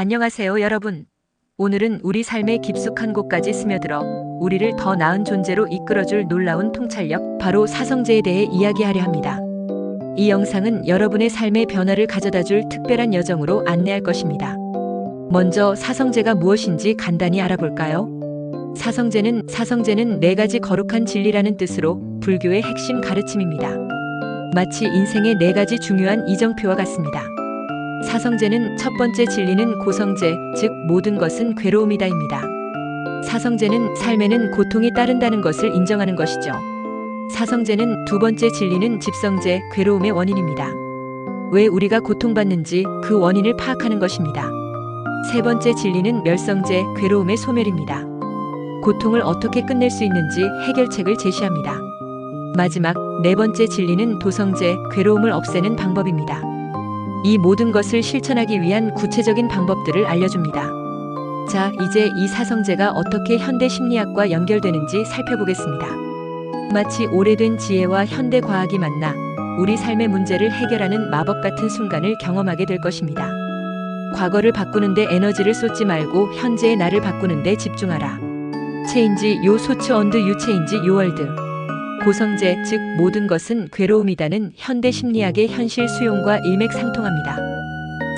안녕하세요, 여러분. 오늘은 우리 삶의 깊숙한 곳까지 스며들어 우리를 더 나은 존재로 이끌어줄 놀라운 통찰력, 바로 사성제에 대해 이야기하려 합니다. 이 영상은 여러분의 삶의 변화를 가져다 줄 특별한 여정으로 안내할 것입니다. 먼저 사성제가 무엇인지 간단히 알아볼까요? 사성제는 사성제는 네 가지 거룩한 진리라는 뜻으로 불교의 핵심 가르침입니다. 마치 인생의 네 가지 중요한 이정표와 같습니다. 사성제는 첫 번째 진리는 고성제, 즉 모든 것은 괴로움이다입니다. 사성제는 삶에는 고통이 따른다는 것을 인정하는 것이죠. 사성제는 두 번째 진리는 집성제, 괴로움의 원인입니다. 왜 우리가 고통받는지 그 원인을 파악하는 것입니다. 세 번째 진리는 멸성제, 괴로움의 소멸입니다. 고통을 어떻게 끝낼 수 있는지 해결책을 제시합니다. 마지막 네 번째 진리는 도성제, 괴로움을 없애는 방법입니다. 이 모든 것을 실천하기 위한 구체적인 방법들을 알려줍니다. 자, 이제 이 사성제가 어떻게 현대 심리학과 연결되는지 살펴보겠습니다. 마치 오래된 지혜와 현대 과학이 만나 우리 삶의 문제를 해결하는 마법 같은 순간을 경험하게 될 것입니다. 과거를 바꾸는데 에너지를 쏟지 말고 현재의 나를 바꾸는데 집중하라. 체인지 요 소츠 언드 유 체인지 요 월드. 고성제, 즉 모든 것은 괴로움이다는 현대 심리학의 현실 수용과 일맥상통합니다.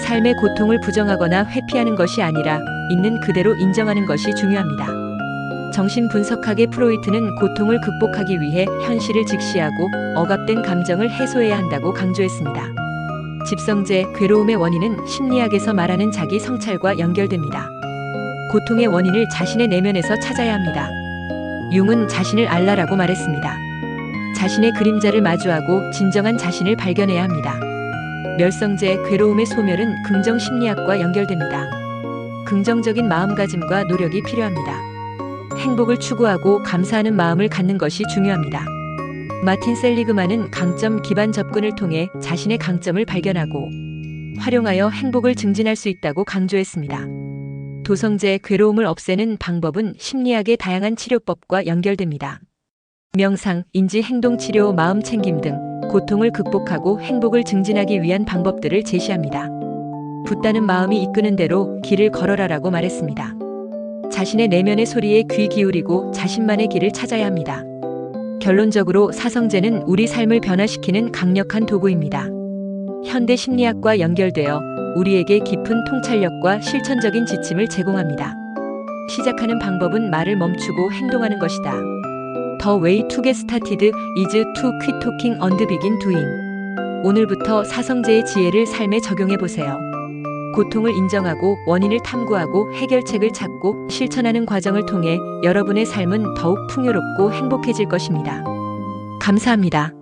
삶의 고통을 부정하거나 회피하는 것이 아니라 있는 그대로 인정하는 것이 중요합니다. 정신분석학의 프로이트는 고통을 극복하기 위해 현실을 직시하고 억압된 감정을 해소해야 한다고 강조했습니다. 집성제, 괴로움의 원인은 심리학에서 말하는 자기 성찰과 연결됩니다. 고통의 원인을 자신의 내면에서 찾아야 합니다. 융은 자신을 알라라고 말했습니다. 자신의 그림자를 마주하고 진정한 자신을 발견해야 합니다. 멸성제, 괴로움의 소멸은 긍정 심리학과 연결됩니다. 긍정적인 마음가짐과 노력이 필요합니다. 행복을 추구하고 감사하는 마음을 갖는 것이 중요합니다. 마틴 셀리그만은 강점 기반 접근을 통해 자신의 강점을 발견하고 활용하여 행복을 증진할 수 있다고 강조했습니다. 도성제 괴로움을 없애는 방법은 심리학의 다양한 치료법과 연결됩니다. 명상, 인지 행동 치료, 마음 챙김 등 고통을 극복하고 행복을 증진하기 위한 방법들을 제시합니다. 붙다는 마음이 이끄는 대로 길을 걸어라라고 말했습니다. 자신의 내면의 소리에 귀 기울이고 자신만의 길을 찾아야 합니다. 결론적으로 사성제는 우리 삶을 변화시키는 강력한 도구입니다. 현대 심리학과 연결되어 우리에게 깊은 통찰력과 실천적인 지침을 제공합니다. 시작하는 방법은 말을 멈추고 행동하는 것이다. To get started is to quit talking and begin doing. 오늘부터 사성제의 지혜를 삶에 적용해 보세요. 고통을 인정하고 원인을 탐구하고 해결책을 찾고 실천하는 과정을 통해 여러분의 삶은 더욱 풍요롭고 행복해질 것입니다. 감사합니다.